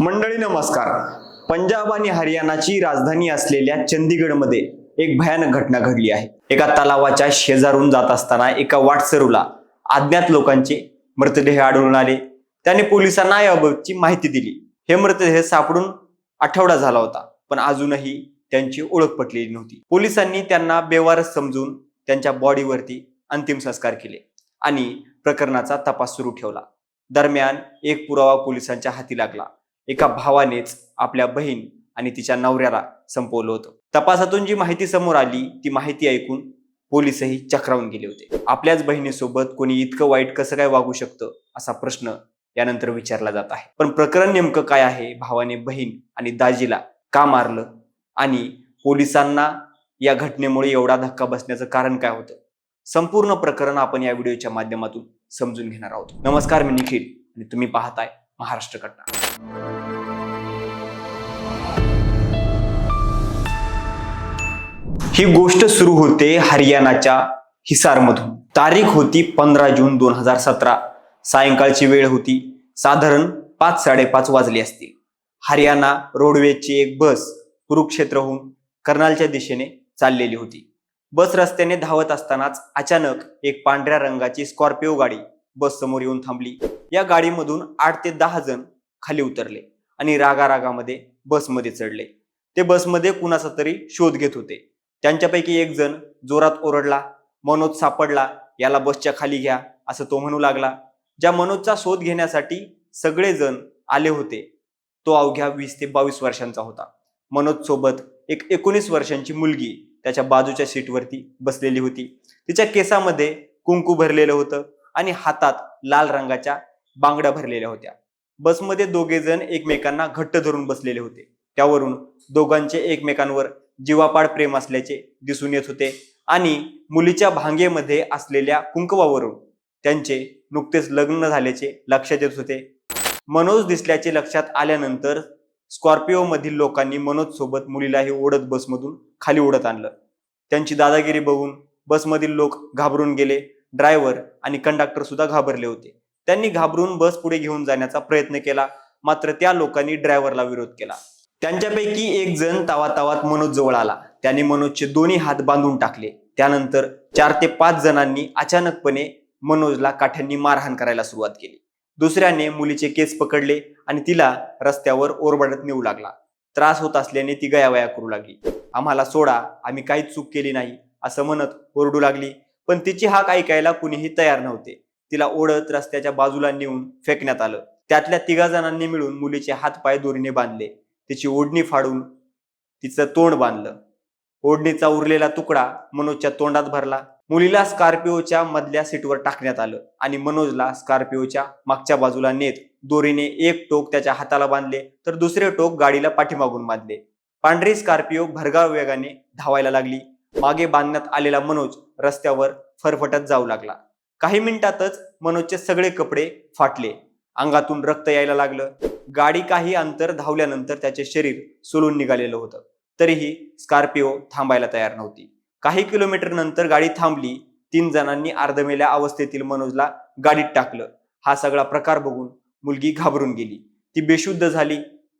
मंडळी नमस्कार. पंजाब आणि हरियाणाची राजधानी असलेल्या चंदीगडमध्ये एक भयानक घटना घडली आहे. एका तलावाच्या शेजारून जात असताना एका वाटसरूला अज्ञात लोकांचे मृतदेह आढळून आले. त्याने पोलिसांना याबाबतची माहिती दिली. हे मृतदेह सापडून आठवडा झाला होता पण अजूनही त्यांची ओळख पटलेली नव्हती. पोलिसांनी त्यांना बेवारस समजून त्यांच्या बॉडीवरती अंतिम संस्कार केले आणि प्रकरणाचा तपास सुरू ठेवला. दरम्यान एक पुरावा पोलिसांच्या हाती लागला. एका भावानेच आपल्या बहीण आणि तिच्या नवऱ्याला संपवलं होतं. तपासातून जी माहिती समोर आली ती माहिती ऐकून पोलीसही चक्रावून गेले होते. आपल्याच बहिणीसोबत कोणी इतकं वाईट कसं काय वागू शकतं असा प्रश्न यानंतर विचारला जात आहे. पण प्रकरण नेमकं काय आहे? भावाने बहीण आणि दाजीला का मारलं? आणि पोलिसांना या घटनेमुळे एवढा धक्का बसण्याचं कारण काय होतं? संपूर्ण प्रकरण आपण या व्हिडिओच्या माध्यमातून समजून घेणार आहोत. नमस्कार मी निखिल आणि तुम्ही पाहताय महाराष्ट्र कट्टा ही गोष्ट सुरू होते हरियाणाच्या हिसारमधून. तारीख होती पंधरा जून दोन हजार सतरा. सायंकाळची वेळ होती. साधारण पाच साडेपाच वाजले असतील हरियाणा रोडवेजची एक बस कुरुक्षेत्रहून कर्नालच्या दिशेने चाललेली होती. बस रस्त्याने धावत असतानाच अचानक एक पांढऱ्या रंगाची स्कॉर्पिओ गाडी बस समोर येऊन थांबली. या गाडीमधून आठ ते दहा जण खाली उतरले आणि रागारागामध्ये बसमध्ये चढले. ते बसमध्ये कुणाचा तरी शोध घेत होते. त्यांच्यापैकी एक जण जोरात ओरडला मनोज सापडला याला बसच्या खाली घ्या असं तो म्हणू लागला. ज्या मनोजचा शोध घेण्यासाठी सगळेजण आले होते तो अवघ्या वीस ते बावीस वर्षांचा होता. मनोज सोबत एक एकोणीस वर्षांची मुलगी त्याच्या बाजूच्या सीटवरती बसलेली होती. तिच्या केसामध्ये कुंकू भरलेलं होतं आणि हातात लाल रंगाच्या बांगड्या भरलेल्या होत्या. बसमध्ये दोघे जण एकमेकांना घट्ट धरून बसलेले होते. त्यावरून दोघांचे एकमेकांवर जीवापाड प्रेम असल्याचे दिसून येत होते आणि मुलीच्या भांगेमध्ये असलेल्या कुंकवावरून त्यांचे नुकतेच लग्न झाल्याचे लक्षात येत होते. मनोज दिसल्याचे लक्षात आल्यानंतर स्कॉर्पिओ मधील लोकांनी मनोज सोबत मुलीलाही ओढत बसमधून खाली ओढत आणलं. त्यांची दादागिरी बघून बसमधील लोक घाबरून गेले. ड्रायव्हर आणि कंडक्टर सुद्धा घाबरले होते. त्यांनी घाबरून बस पुढे घेऊन जाण्याचा प्रयत्न केला. मात्र त्या लोकांनी ड्रायव्हरला विरोध केला. त्यांच्यापैकी एक जण तावा तावात मनोज जवळ आला. त्याने मनोजचे दोन्ही हात बांधून टाकले. त्यानंतर चार ते पाच जणांनी अचानकपणे मनोजला काठ्यांनी मारहाण करायला सुरुवात केली. दुसऱ्याने मुलीचे केस पकडले आणि तिला रस्त्यावर ओरबडत नेऊ लागला. त्रास होत असल्याने ती गयावया करू लागली. आम्हाला सोडा आम्ही काहीच चूक केली नाही असं म्हणत ओरडू लागली. पण तिची हाक ऐकायला कुणीही तयार नव्हते. तिला ओढत रस्त्याच्या बाजूला नेऊन फेकण्यात आलं. त्यातल्या तिघा जणांनी मिळून मुलीचे हात पाय दोरीने बांधले. तिची ओढणी फाडून तिचं तोंड बांधलं. ओढणीचा उरलेला तुकडा मनोजच्या तोंडात भरला. मुलीला स्कॉर्पिओच्या मधल्या सीटवर टाकण्यात आलं आणि मनोजला स्कॉर्पिओच्या मागच्या बाजूला नेत दोरीने एक टोक त्याच्या हाताला बांधले तर दुसरे टोक गाडीला पाठीमागून बांधले. पांढरी स्कॉर्पिओ भरगाव वेगाने धावायला लागली. मागे बांधण्यात आलेला मनोज रस्त्यावर फरफटत जाऊ लागला. काही मिनिटातच मनोजचे सगळे कपडे फाटले. अंगातून रक्त यायला लागलं. गाडी काही अंतर धावल्यानंतर त्याचे शरीर सोलून निघालेलं होतं. तरीही स्कॉर्पिओ थांबायला तयार नव्हती. काही किलोमीटर नंतर गाडी थांबली. तीन जणांनी अर्धमेल्या अवस्थेतील मनोजला गाडीत टाकलं. हा सगळा प्रकार बघून मुलगी घाबरून गेली. ती बेशुद्ध झाली.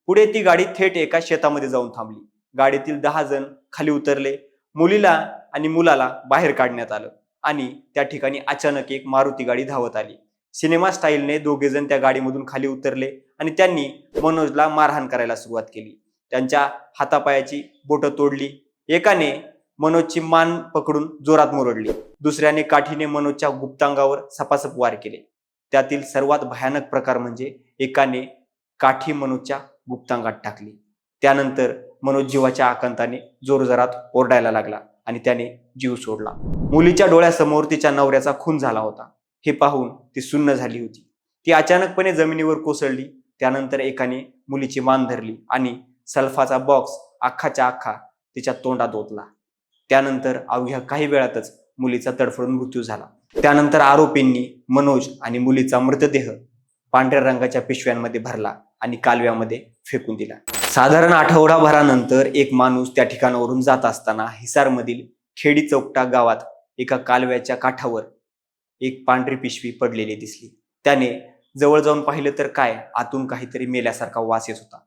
पुढे ती गाडी थेट एका शेतामध्ये जाऊन थांबली. गाडीतील दहा जण खाली उतरले. मुलीला आणि मुलाला बाहेर काढण्यात आलं. आणि त्या ठिकाणी अचानक एक मारुती गाडी धावत आली. सिनेमा स्टाईलने दोघे जण त्या गाडीमधून खाली उतरले आणि त्यांनी मनोजला मारहाण करायला सुरुवात केली. त्यांच्या हातापायाची बोटं तोडली. एकाने मनोजची मान पकडून जोरात मुरडली. दुसऱ्याने काठीने मनोजच्या गुप्तांगावर सपासप वार केले. त्यातील सर्वात भयानक प्रकार म्हणजे एकाने काठी मनोजच्या गुप्तांगात टाकली. त्यानंतर मनोज जीवाच्या आकांताने जोरजोरात ओरडायला लागला. आणि त्याने जीव सोडला. मुलीच्या डोळ्यासमोर तिच्या नवऱ्याचा खून झाला होता. हे पाहून ती सुन्न झाली होती. ती अचानकपणे जमिनीवर कोसळली त्यानंतर एकाने मुलीची मान धरली आणि सल्फाचा बॉक्स अख्खाच्या अख्खा तिच्या तोंडात ओतला. त्यानंतर अवघ्या काही वेळातच मुलीचा तडफडून मृत्यू झाला. त्यानंतर आरोपींनी मनोज आणि मुलीचा मृतदेह पांढऱ्या रंगाच्या पिशव्यांमध्ये भरला आणि कालव्यामध्ये फेकून दिला. साधारण आठवडाभरानंतर एक माणूस त्या ठिकाणावरून जात असताना हिसारमधील खेडी चौकटा गावात एका कालव्याच्या काठावर एक पांढरी पिशवी पडलेली दिसली. त्याने जवळ जाऊन पाहिलं तर काय? आतून काहीतरी मेल्यासारखा वास येत होता.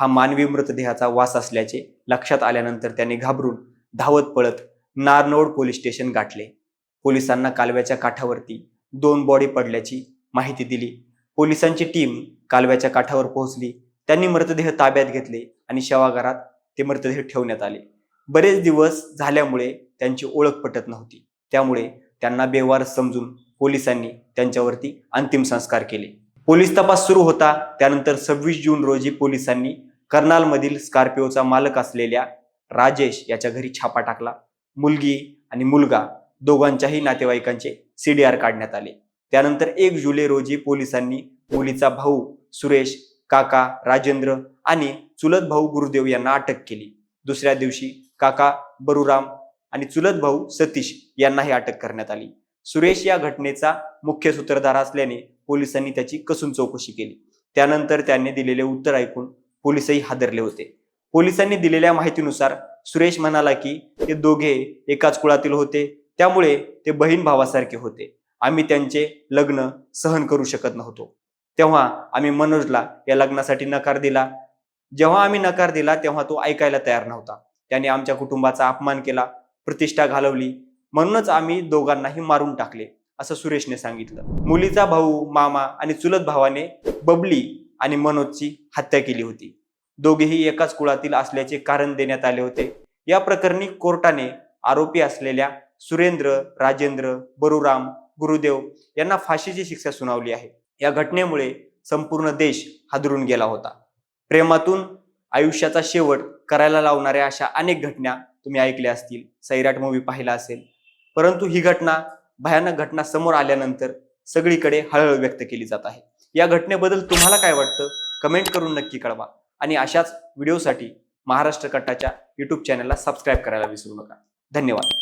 हा मानवी मृतदेहाचा वास असल्याचे लक्षात आल्यानंतर त्याने घाबरून धावत पळत नारनोड पोलीस स्टेशन गाठले. पोलिसांना कालव्याच्या काठावरती दोन बॉडी पडल्याची माहिती दिली. पोलिसांची टीम कालव्याच्या काठावर पोहोचली. त्यांनी मृतदेह ताब्यात घेतले आणि शवागारात ते मृतदेह ठेवण्यात आले. बरेच दिवस झाल्यामुळे त्यांची ओळख पटत नव्हती. त्यामुळे त्यांना बेवार समजून पोलिसांनी त्यांच्यावरती अंतिम संस्कार केले. पोलीस तपास सुरू होता. त्यानंतर सव्वीस जून रोजी पोलिसांनी कर्नालमधील स्कॉर्पिओचा मालक असलेल्या राजेश याच्या घरी छापा टाकला. मुलगी आणि मुलगा दोघांच्याही नातेवाईकांचे सीडीआर काढण्यात आले. त्यानंतर एक जुलै रोजी पोलिसांनी मुलीचा भाऊ सुरेश काका राजेंद्र आणि चुलत भाऊ गुरुदेव यांना अटक केली. दुसऱ्या दिवशी काका बरुराम आणि चुलत भाऊ सतीश यांनाही अटक करण्यात आली. सुरेश या घटनेचा मुख्य सूत्रधार असल्याने पोलिसांनी त्याची कसून चौकशी केली. त्यानंतर त्यांनी दिलेले उत्तर ऐकून पोलिसही हादरले होते. पोलिसांनी दिलेल्या माहितीनुसार सुरेश म्हणाला की ते दोघे एकाच कुळातील होते. त्यामुळे ते बहीण भावासारखे होते. आम्ही त्यांचे लग्न सहन करू शकत नव्हतो. तेव्हा आम्ही मनोजला या लग्नासाठी नकार दिला. जेव्हा आम्ही नकार दिला तेव्हा तो ऐकायला तयार नव्हता. त्याने आमच्या कुटुंबाचा अपमान केला प्रतिष्ठा घालवली. म्हणूनच आम्ही दोघांनाही मारून टाकले असं सुरेशने सांगितलं. मुलीचा भाऊ मामा आणि चुलत भावाने बबली आणि मनोजची हत्या केली होती. दोघेही एकाच कुळातील असल्याचे कारण देण्यात आले होते. या प्रकरणी कोर्टाने आरोपी असलेल्या सुरेंद्र राजेंद्र बरुराम गुरुदेव यांना फाशीची शिक्षा सुनावली आहे. या घटनेमुळे संपूर्ण देश हादरून गेला होता. प्रेमातून आयुष्याचा शेवट करायला लावणाऱ्या अशा अनेक घटना तुम्ही ऐकल्या असतील सैराट मूवी पाहिला असेल. परंतु ही घटना भयानक घटना समोर आल्यानंतर सगळीकडे हळहळ व्यक्त केली जात आहे. या घटनेबद्दल तुम्हाला काय वाटतं? कमेंट करून नक्की कळवा. आणि अशाच व्हिडिओसाठी महाराष्ट्र कट्टाच्या युट्यूब चॅनलला सबस्क्राईब करायला विसरू नका. धन्यवाद.